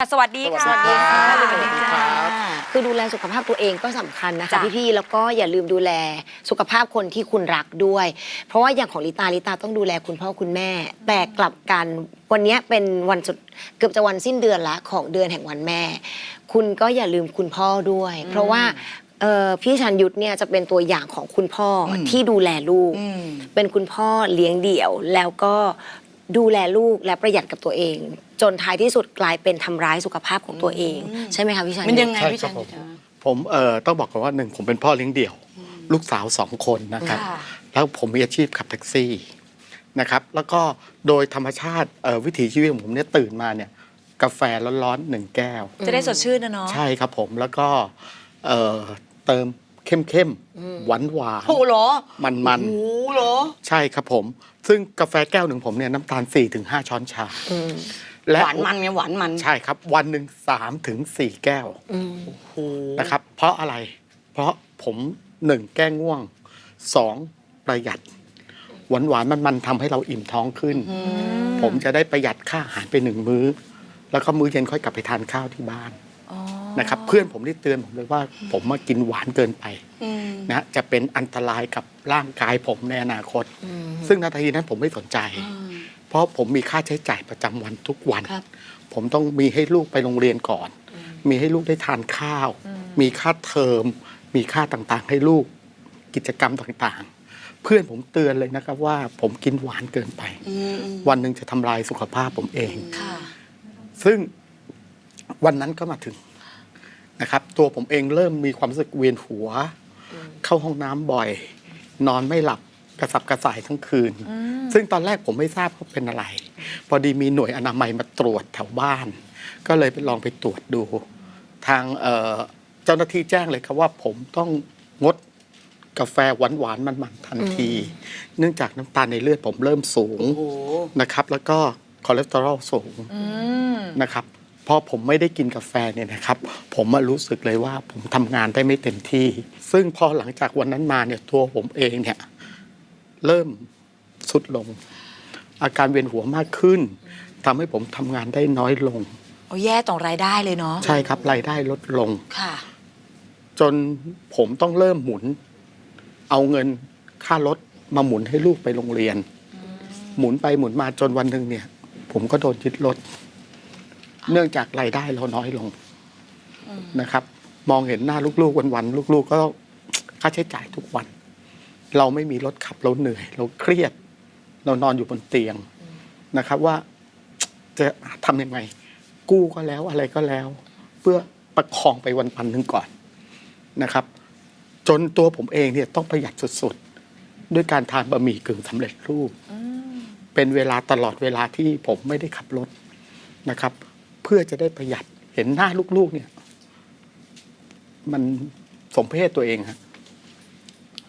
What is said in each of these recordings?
สวัสดีค่ะ สวัสดีค่ะสวัสดีค่ะ คือดูแลสุขภาพตัวเองก็สำคัญนะคะจ้ะพี่ๆ แล้วก็อย่าลืมดูแลสุขภาพคนที่คุณรักด้วย เพราะว่าอย่างของลิตาลิตาต้องดูแลคุณพ่อคุณแม่ แต่กลับกันวันเนี้ยเป็นวันสุดเกือบจะวันสิ้นเดือนละของเดือนแห่งวันแม่ คุณก็อย่าลืมคุณพ่อด้วย เพราะว่าเอ่อพี่ชันยุทธเนี่ยจะเป็นตัวอย่างของคุณพ่ออที่ดูแลลูกอืมเป็นคุณพ่อเลี้ยงเดี่ยวแล้วก็ ดูแลลูกและประหยัดกับตัวเอง จนท้ายที่สุดกลายเป็นทำร้ายสุขภาพของตัวเอง ใช่ไหมคะพี่ชันมันยังไงใช่พี่ครัชับนผม ผมเอ่อต้องบอกก่อนว่าหนึ่งผมเป็นพ่อเลี้ยงเดี่ยว ลูกสาวสองคนนะครับ ค่ะ แล้วผมมีอาชีพขับแท็กซี่นะครับ แล้วก็โดยธรรมชาติเอ่อวิถีชีวิตของผมเนี่ยตื่นมาเนี่ยกาแฟร้อนๆหนึ่งแก้ว จะได้สดชื่นนะเนาะ ใช่ครับผมแล้วก็เอ่อเติม เข้มๆหวานหวานโอ้เหรอ มันมันโอ้เหรอๆใช่ครับผม ซึ่งกาแฟแก้วหนึ่งผมเนี่ยน้ำตาล4-5ช้อนชาอืมและหวานมันไงหวานมันใช่ครับ วันหนึ่งสามถึงสี่แก้วอืมโอ้โหนะครับ เพราะอะไร เพราะผมหนึ่งแก้ง่วงสองประหยัด หวานหวานมันมันๆทำให้เราอิ่มท้องขึ้น ผมจะได้ประหยัดค่าอาหารไปหนึ่งมื้อ แล้วก็มื้อเย็นค่อยกลับไปทานข้าวที่บ้านอ๋อ นะครับเพื่อนผมได้เตือนผมเลยว่า ผมมากินหวานเกินไปอืมนะจะเป็นอันตรายกับร่างกายผมในอนาคตอืมซึ่งนาทีนั้นผมไม่สนใจ เพราะผมมีค่าใช้จ่ายประจำวันทุกวันครับผมต้องมีให้ลูกไปโรงเรียนก่อน มีให้ลูกได้ทานข้าว มีค่าเทอม มีค่าต่างๆ ให้ลูกกิจกรรมต่างๆ เพื่อนผมเตือนเลยนะครับว่าผมกินหวานเกินไปอืมวันหนึ่งจะทำลายสุขภาพผมเองค่ะซึ่งวันนั้นก็มาถึง นะครับ ตัวผมเองเริ่มมีความรู้สึกเวียนหัว เข้าห้องน้ำบ่อย นอนไม่หลับกระสับกระส่ายทั้งคืน ซึ่งตอนแรกผมไม่ทราบว่าเป็นอะไร พอดีมีหน่วยอนามัยมาตรวจแถวบ้าน ก็เลยไปลองไปตรวจดู ทางเอ่อเจ้าหน้าที่แจ้งเลยครับว่าผมต้องงดกาแฟหวานๆมันๆทันที เนื่องจากน้ำตาลในเลือดผมเริ่มสูงโอ้โหนะครับ แล้วก็คอเลสเตอรอลสูง อืม นะครับ พอผมไม่ได้กินกาแฟเนี่ยนะครับ ผมมารู้สึกเลยว่าผมทำงานได้ไม่เต็มที่ ซึ่งพอหลังจากวันนั้นมาเนี่ยตัวผมเองเนี่ยเริ่มสุดลง อาการเวียนหัวมากขึ้นทำให้ผมทำงานได้น้อยลง โอ้แย่ต่อรายได้เลยเนาะใช่ครับรายได้ลดลง ค่ะ จนผมต้องเริ่มหมุน เอาเงินค่ารถมาหมุนให้ลูกไปโรงเรียน หมุนไปหมุนมาจนวันหนึ่งเนี่ย ผมก็โดนยึดรถ เนื่องจากรายได้เราน้อยลงนะครับ มองเห็นหน้าลูกๆวันๆลูก ๆ ก็ค่าใช้จ่ายทุกวัน เราไม่มีรถขับเราเหนื่อย เราเครียด เรานอนอยู่บนเตียงนะครับว่าจะทำยังไง กู้ก็แล้วอะไรก็แล้ว เพื่อประคองไปวันพันหนึ่งก่อนนะครับ จนตัวผมเองเนี่ยต้องประหยัดสุดๆ ด้วยการทานบะหมี่กึ่งสำเร็จรูป เป็นเวลาตลอดเวลาที่ผมไม่ได้ขับรถนะครับเพื่อจะได้ประหยัดเห็นหน้าลูกๆเนี่ย มันสมเพศตัวเองฮะ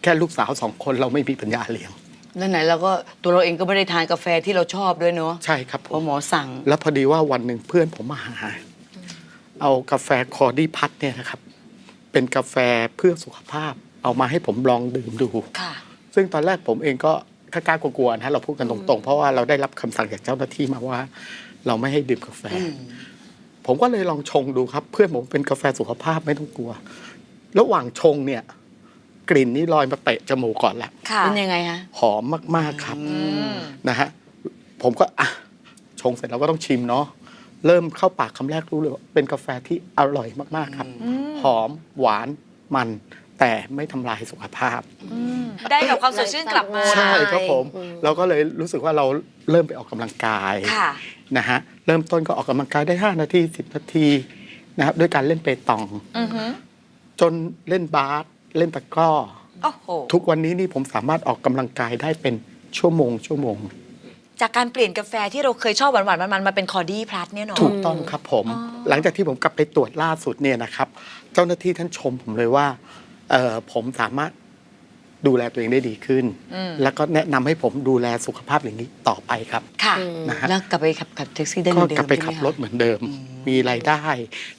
แค่ลูกสาวสองคนเราไม่มีปัญญาเลี้ยงแล้วไหนเราก็ตัวเราเองก็ไม่ได้ทานกาแฟที่เราชอบด้วยเนาะใช่ครับผเพราะมหมอสั่ง แล้วพอดีว่าวันหนึ่งเพื่อนผมมาหา เอากาแฟคอร์ดี้พัทเนี่ยนะครับ เป็นกาแฟเพื่อสุขภาพ เอามาให้ผมลองดื่มดู ค่ะ ซึ่งตอนแรกผมเองก็กล้าๆกลัวๆนะเราพูดกันตรงๆ เพราะว่าเราได้รับคำสั่งจากเจ้าหน้าที่มาว่า เราไม่ให้ดื่มกาแฟ ผมก็เลยลองชงดูครับ เพื่อนผมเป็นกาแฟสุขภาพไม่ต้องกลัว ระหว่างชงเนี่ย กลิ่นนี่ลอยมาเตะจมูกก่อนละค่ะเป็นยังไงฮะหอมมากๆครับอืมนะฮะผมก็อะชงเสร็จเราก็ต้องชิมเนาะเริ่มเข้าปากคำแรกรู้เลยว่าเป็นกาแฟที่อร่อยมากๆครับ หอมหวานมัน แต่ไม่ทำลายสุขภาพ ได้กับความสดชื่นกลับมา ใช่ครับผม อืม เราก็เลยรู้สึกว่าเราเริ่มไปออกกำลังกายค่ะ นะฮะเริ่มต้นก็ออกกำลังกายได้ 5 นาที 10 นาทีนะครับด้วยการเล่นเปตอง อือหือจนเล่นบาสเล่นตะกร้อ โอ้โห ทุกวันนี้นี่ผมสามารถออกกำลังกายได้เป็นชั่วโมงชั่วโมง จากการเปลี่ยนกาแฟที่เราเคยชอบหวานๆมันๆมาเป็นคอร์ดี้พลัสเนี่ยเนาะ ถูกต้องครับผมหลังจากที่ผมกลับไปตรวจล่าสุดเนี่ยนะครับ เจ้าหน้าที่ท่านชมผมเลยว่า เอ่อผมสามารถดูแลตัวเองได้ดีขึ้น อืมแล้วก็แนะนำให้ผมดูแลสุขภาพอย่างนี้ต่อไปครับ ค่ะ อืม นะฮะ แล้วกลับไปขับขับแท็กซี่ได้เหก็มือนเดิมกลับไปใช่หมขับคะรถเหมือนเดิม มีรายได้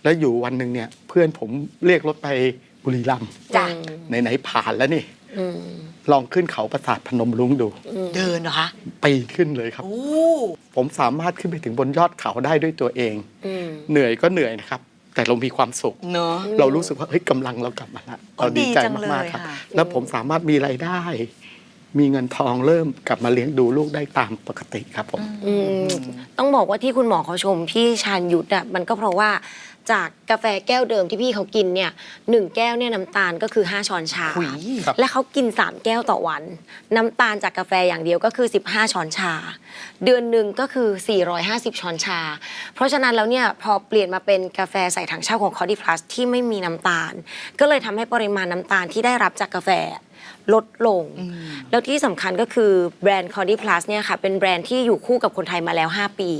แล้วอยู่วันหนึ่งเนี่ย เพื่อนผมเรียกรถไปบุรีรัมย์จ้ะ ไหนๆผ่านแล้วนี่ อืมลองขึ้นเขาประสาทพนมรุ้งดูเดินเหรอคะปีนขึ้นเลยครับ โอ้ผมสามารถขึ้นไปถึงบนยอดเขาได้ด้วยตัวเอง อืมเหนื่อยก็เหนื่อยนะครับ แต่เรามีความสุข เนาะเรารู้สึกว่าเฮ้ยกำลังเรากลับมาแล้วเราดีใจมากๆครับแล้วผมสามารถมีรายได้ มีเงินทองเริ่มกลับมาเลี้ยงดูลูกได้ตามปกติครับผม อืมต้องบอกว่าที่คุณหมอเขาชมพี่ชาญยุทธอะมันก็เพราะว่าจากกาแฟแก้วเดิมที่พี่เขากินเนี่ยหนึ่งแก้วเนี่ยน้ำตาลก็คือ 5 ช้อนชา หุย ครับ และเขากิน 3 แก้วต่อวัน น้ำตาลจากกาแฟอย่างเดียวก็คือ 15 ช้อนชา เดือนหนึ่งก็คือ 450 ช้อนชา เพราะฉะนั้นแล้วเนี่ยพอเปลี่ยนมาเป็นกาแฟใส่ถังเช่าของ c o d y Plus ที่ไม่มีน้ำตาล ก็เลยทำให้ปริมาณน้ำตาลที่ได้รับจากกาแฟ ลดลง แล้วที่สำคัญก็คือแบรนด์ c o d y Plus เนี่ยค่ะเป็นแบรนด์ที่อยู่คู่กับคนไทยมาแล้ว 5 ปี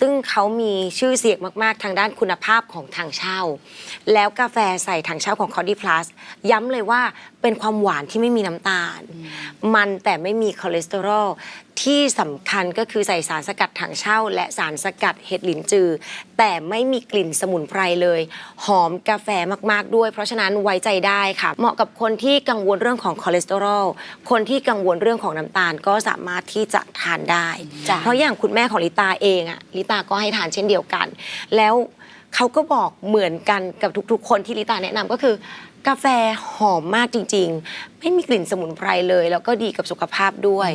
ซึ่งเขามีชื่อเสียงมากๆ ทางด้านคุณภาพของทางเช่า แล้วกาแฟใส่ถังเช่าของ c o d y Plus ย้ำเลยว่าเป็นความหวานที่ไม่มีน้ำตาล มันแต่ไม่มีคอเลสเตอรอลที่สำคัญก็คือใส่สารสกัดถังเช่า และสารสกัดเห็ดหลินจือ แต่ไม่มีกลิ่นสมุนไพรเลย หอมกาแฟมากๆด้วย เพราะฉะนั้นไว้ใจได้ค่ะ เหมาะกับคนที่กังวลเรื่องของคอเลสเตอรอลคนที่กังวลเรื่องของน้ำตาลก็สามารถที่จะทานได้ จ้ะ เพราะอย่างคุณแม่ของลิตาเองอะลิตาก็ให้ทานเช่นเดียวกัน แล้วเขาก็บอกเหมือนกันกับทุกๆ คนที่ลิตาแนะนำก็คือ กาแฟหอมมากจริง ๆ ไม่มีกลิ่นสมุนไพรเลย แล้วก็ดีกับสุขภาพด้วย